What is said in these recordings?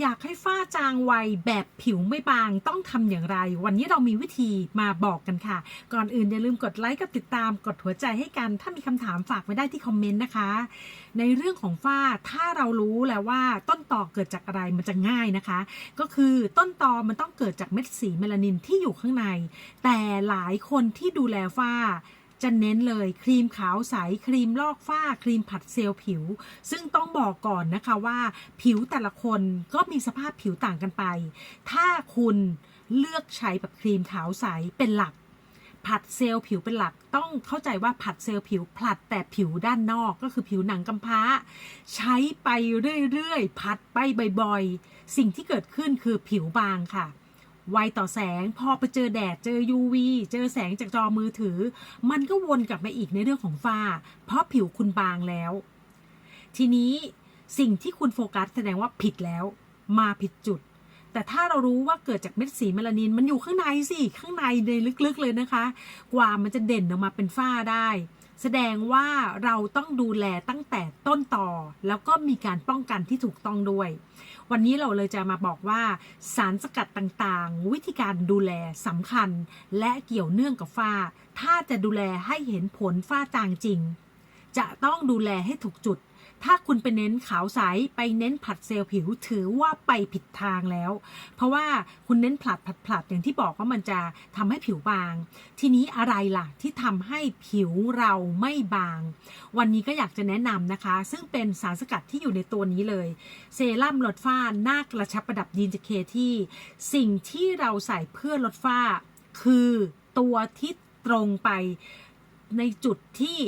อยากให้ฝ้าจางไวแบบผิวไม่บางต้องทำอย่างไร วันนี้เรามีวิธีมาบอกกันค่ะ ก่อนอื่นอย่าลืมกดไลค์กดติดตามกดหัวใจให้กัน ถ้ามีคำถามฝากไว้ได้ที่คอมเมนต์นะคะ ในเรื่องของฝ้าถ้าเรารู้แล้วว่าต้นตอเกิดจากอะไรมันจะง่ายนะคะ ก็คือต้นตอมันต้องเกิดจากเม็ดสีเมลานินที่อยู่ข้างใน แต่หลายคนที่ดูแลฝ้า จะเน้นเลยครีมขาวใส ครีมลอกฝ้า ครีมผัดเซลล์ผิว ซึ่งต้องบอกก่อนนะคะว่าผิวแต่ละคนก็มีสภาพผิวต่างกันไป ถ้าคุณเลือกใช้แบบครีมขาวใสเป็นหลักผัดเซลล์ผิวเป็นหลักต้องเข้าใจว่าผัดเซลล์ผิวผลัดแต่ผิวด้านนอกก็คือผิวหนังกำพร้า ใช้ไปเรื่อยๆ ผัดไปบ่อยๆ สิ่งที่เกิดขึ้นคือผิวบางค่ะ ไวต่อแสง พอไปเจอแดด เจอ UV เจอแสงจากจอมือถือ มันก็วนกลับมาอีกในเรื่องของฝ้า เพราะผิวคุณบางแล้ว ทีนี้สิ่งที่คุณโฟกัสแสดงว่าผิดแล้ว มาผิดจุด แต่ถ้าเรารู้ว่าเกิดจากเม็ดสีเมลานิน มันอยู่ข้างในสิ ข้างในในลึกๆเลยนะคะ กว่ามันจะเด่นออกมาเป็นฝ้าได้ แสดงว่าเราต้องดูแลตั้งแต่ต้นต่อ แล้วก็มีการป้องกันที่ถูกต้องด้วย วันนี้เราเลยจะมาบอกว่าสารสกัดต่างๆ วิธีการดูแลสำคัญ และเกี่ยวเนื่องกับฝ้า ถ้าจะดูแลให้เห็นผลฝ้าจางจริง จะต้องดูแลให้ถูกจุด ถ้าคุณไปเน้นขาวใสไปเน้นผัดเซลล์ผิวถือว่าไปผิดทางแล้ว เพราะว่าคุณเน้นผลัดผัดผลัดอย่างที่บอกว่ามันจะทำให้ผิวบาง ทีนี้อะไรล่ะที่ทำให้ผิวเราไม่บาง วันนี้ก็อยากจะแนะนำนะคะ ซึ่งเป็นสารสกัดที่อยู่ในตัวนี้เลย เซรั่มลดฝ้าหน้ากระชับประดับยีนจเคที่ สิ่งที่เราใส่เพื่อลดฝ้า คือตัวที่ตรงไปในจุดที่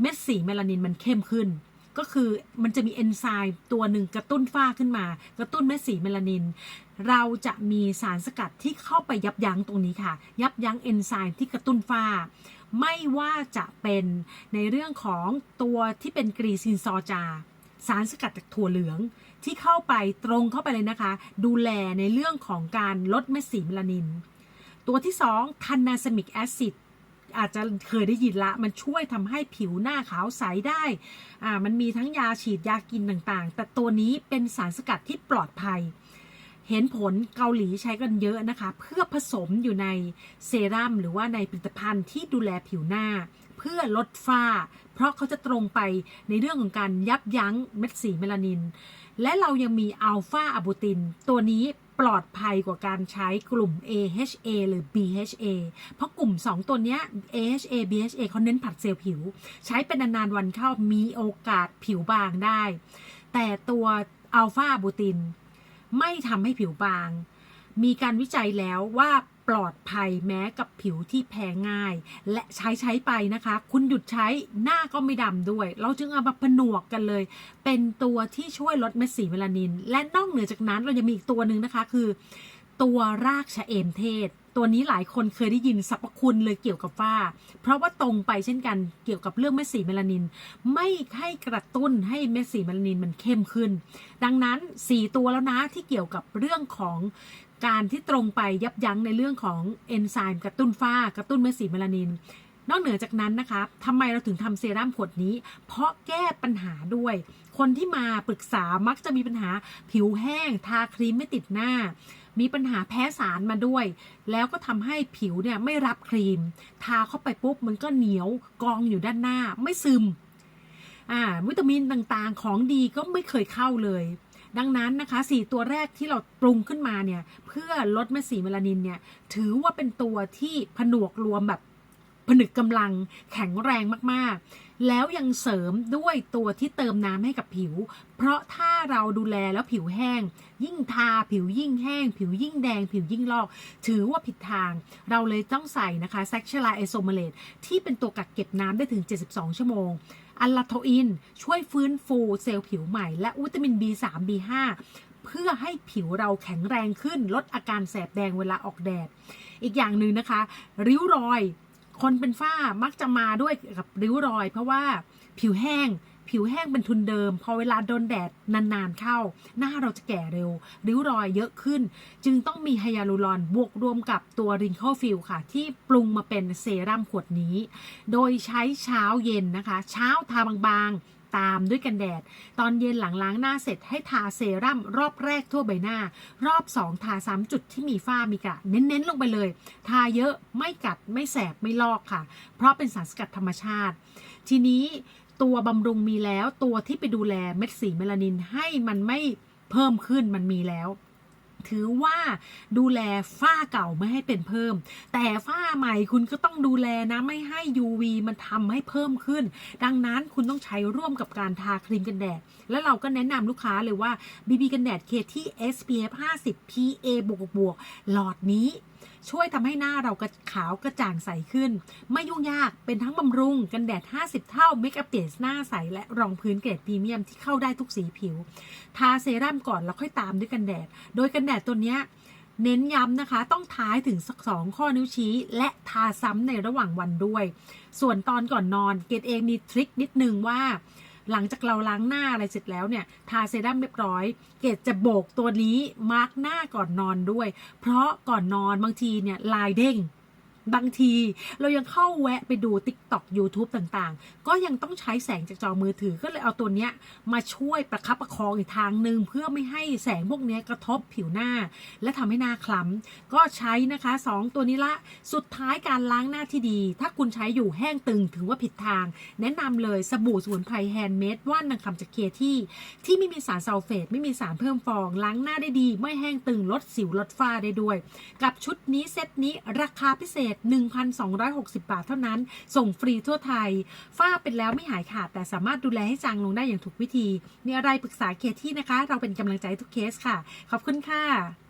เม็ดสีเมลานินมันเข้มขึ้น ก็คือมันจะมีเอนไซม์ตัวหนึ่งกระตุ้นฝ้าขึ้นมา กระตุ้นเม็ดสีเมลานิน เราจะมีสารสกัดที่เข้าไปยับยั้งตรงนี้ค่ะ ยับยั้งเอนไซม์ที่กระตุ้นฝ้า ไม่ว่าจะเป็นในเรื่องของตัวที่เป็นกรีซินซอจา สารสกัดจากถั่วเหลืองที่เข้าไปตรงเข้าไปเลยนะคะ ดูแลในเรื่องของการลดเม็ดสีเมลานิน ตัวที่ 2 ทันนาสมิกแอซิด อาจจะเคยได้ยินละ มันช่วยทำให้ผิวหน้าขาวใสได้ อ่า มันมีทั้งยาฉีดยากินต่างๆ แต่ตัวนี้เป็นสารสกัดที่ปลอดภัย เห็นผลเกาหลีใช้กันเยอะนะคะ เพื่อผสมอยู่ในเซรั่มหรือว่าในผลิตภัณฑ์ที่ดูแลผิวหน้า เพื่อลดฝ้า เพราะเขาจะตรงไปในเรื่องของการยับยั้งเม็ดสีเมลานิน และเรายังมีอัลฟาอะบูติน ตัวนี้ ปลอดภัยกว่าการใช้กลุ่ม AHA หรือ BHA เพราะกลุ่ม 2 ตัวนี้ AHA BHA เขาเน้นผัดเซลล์ผิว ใช้เป็นนานๆวันเข้ามีโอกาสผิวบางได้ แต่ตัวอัลฟาบูติน ไม่ทำให้ผิวบาง มีการวิจัยแล้วว่า ปลอดภัยแม้กับผิวที่แพ้ง่าย และใช้ใช้ไปนะคะ คุณหยุดใช้หน้าก็ไม่ดำด้วย เราจึงเอามาผนวกกันเลย เป็นตัวที่ช่วยลดเม็ดสีเมลานิน และนอกเหนือจากนั้นเรายังมีอีกตัวหนึ่งนะคะคือ ตัวรากชะเอมเทศ ตัวนี้หลายคนเคยได้ยินสรรพคุณเลยเกี่ยวกับฝ้า เพราะว่าตรงไปเช่นกันเกี่ยวกับเรื่องเม็ดสีเมลานิน ไม่ให้กระตุ้นให้เม็ดสีเมลานินมันเข้มขึ้น ดังนั้น 4 ตัวแล้วนะที่เกี่ยวกับเรื่องของ การที่ตรงไปยับยั้งในเรื่องของเอนไซม์กระตุ้นฝ้ากระตุ้นเม็ดสีเมลานิน นอกเหนือจากนั้นนะคะทำไมเราถึงทำเซรั่มขวดนี้ เพราะแก้ปัญหาด้วย คนที่มาปรึกษามักจะมีปัญหาผิวแห้ง ทาครีมไม่ติดหน้า มีปัญหาแพ้สารมาด้วย แล้วก็ทำให้ผิวเนี่ยไม่รับครีม ทาเข้าไปปุ๊บมันก็เหนียวกองอยู่ด้านหน้าไม่ซึม อ่าวิตามินต่างๆของดีก็ไม่เคยเข้าเลย ดังนั้นนะคะสี่ตัวแรกที่เราปรุงขึ้นมาเนี่ยเพื่อลดเม็ดสีเมลานินเนี่ยถือว่าเป็นตัวที่ผนวกรวมแบบผนึกกำลังแข็งแรงมากๆ แล้วยังเสริมด้วยตัวที่เติมน้ำให้กับผิว เพราะถ้าเราดูแลแล้วผิวแห้ง ยิ่งทาผิวยิ่งแห้ง ผิวยิ่งแดง ผิวยิ่งลอก ถือว่าผิดทาง เราเลยต้องใส่นะคะแซคชลาไอโซเมเลตที่เป็นตัวกักเก็บน้ำได้ถึง 72 ชั่วโมง อัลลาโทอิน ช่วยฟื้นฟูเซลล์ผิวใหม่ และวิตามิน B3 B5 เพื่อให้ผิวเราแข็งแรงขึ้น ลดอาการแสบแดงเวลาออกแดด อีกอย่างหนึ่งนะคะ ริ้วรอย คนเป็นฝ้ามักจะมาด้วยกับริ้วรอย เพราะว่าผิวแห้ง ผิวแห้งเป็นทุนเดิม พอเวลาโดนแดดนานๆเข้า หน้าเราจะแก่เร็ว ริ้วรอยเยอะขึ้น จึงต้องมีไฮยาลูรอนบวกรวมกับตัวริงเคิลฟิลค่ะ ที่ปรุงมาเป็นเซรั่มขวดนี้ โดยใช้เช้าเย็นนะคะ เช้าทาบางๆตามด้วยกันแดด ตอนเย็นหลังล้างหน้าเสร็จให้ทาเซรั่มรอบแรกทั่วใบหน้า รอบ 2 ทาซ้ำจุดที่มีฝ้ามีกระเน้นๆ ลงไปเลย ทาเยอะไม่กัดไม่แสบไม่ลอกค่ะ เพราะเป็นสารสกัดธรรมชาติ ทีนี้ ตัวบำรุงมีแล้ว ตัวที่ไปดูแลเม็ดสีเมลานินให้มันไม่เพิ่มขึ้นมันมีแล้วถือว่าดูแลฝ้าเก่าไม่ให้เป็นเพิ่ม แต่ฝ้าใหม่คุณก็ต้องดูแลนะไม่ให้ UV มันทำให้เพิ่มขึ้น ดังนั้นคุณต้องใช้ร่วมกับการทาครีมกันแดด แล้วเราก็แนะนำลูกค้าเลยว่า BB กันแดดเคที่ SPF 50 PA บวกบวกหลอดนี้ ช่วยทำให้หน้าเรากระขาวกระจ่างใสขึ้น ไม่ยุ่งยากเป็นทั้งบำรุงกันแดด 50 เท่าเมคอัพเกรดหน้าใส และรองพื้นเกรดพรีเมียมที่เข้าได้ทุกสีผิว ทาเซรั่มก่อนแล้วค่อยตามด้วยกันแดด โดยกันแดดตัวเนี้ยเน้นย้ำนะคะ ต้องทาให้ถึงสักสองข้อนิ้วชี้ และทาซ้ำในระหว่างวันด้วย ส่วนตอนก่อนนอน เกดเองมีทริคนิดนึงว่า หลังจากเราล้างหน้าอะไรเสร็จแล้วเนี่ยทาเซรั่มเรียบร้อย เกดจะโบกตัวนี้มาร์กหน้าก่อนนอนด้วย เพราะก่อนนอนบางทีเนี่ยลายเด้ง บางทีเรายังเข้าแวะไปดู TikTok YouTube ต่างๆ ก็ยังต้องใช้แสงจากจอมือถือ ก็เลยเอาตัวเนี้ยมาช่วยประคับประคองอีกทางหนึ่งเพื่อไม่ให้แสงพวกเนี้ยกระทบผิวหน้า และทำให้หน้าคล้ำก็ใช้นะคะ 2 ตัวนี้ละ สุดท้ายการล้างหน้าที่ดี ถ้าคุณใช้อยู่แห้งตึงถือว่าผิดทาง แนะนำเลยสบู่สมุนไพรแฮนด์เมดว่านนางคำจากเคที่ ที่ไม่มีสารซัลเฟตไม่มีสารเพิ่มฟอง ล้างหน้าได้ดี ไม่แห้งตึงลดสิวลดฝ้าได้ด้วย กับชุดนี้เซตนี้ราคาพิเศษ1,260 บาทเท่านั้น ส่งฟรีทั่วไทย ฝ้าเป็นแล้วไม่หายขาด แต่สามารถดูแลให้จางลงได้อย่างถูกวิธี มีอะไรปรึกษาเคที่นะคะ เราเป็นกำลังใจทุกเคสค่ะ ขอบคุณค่ะ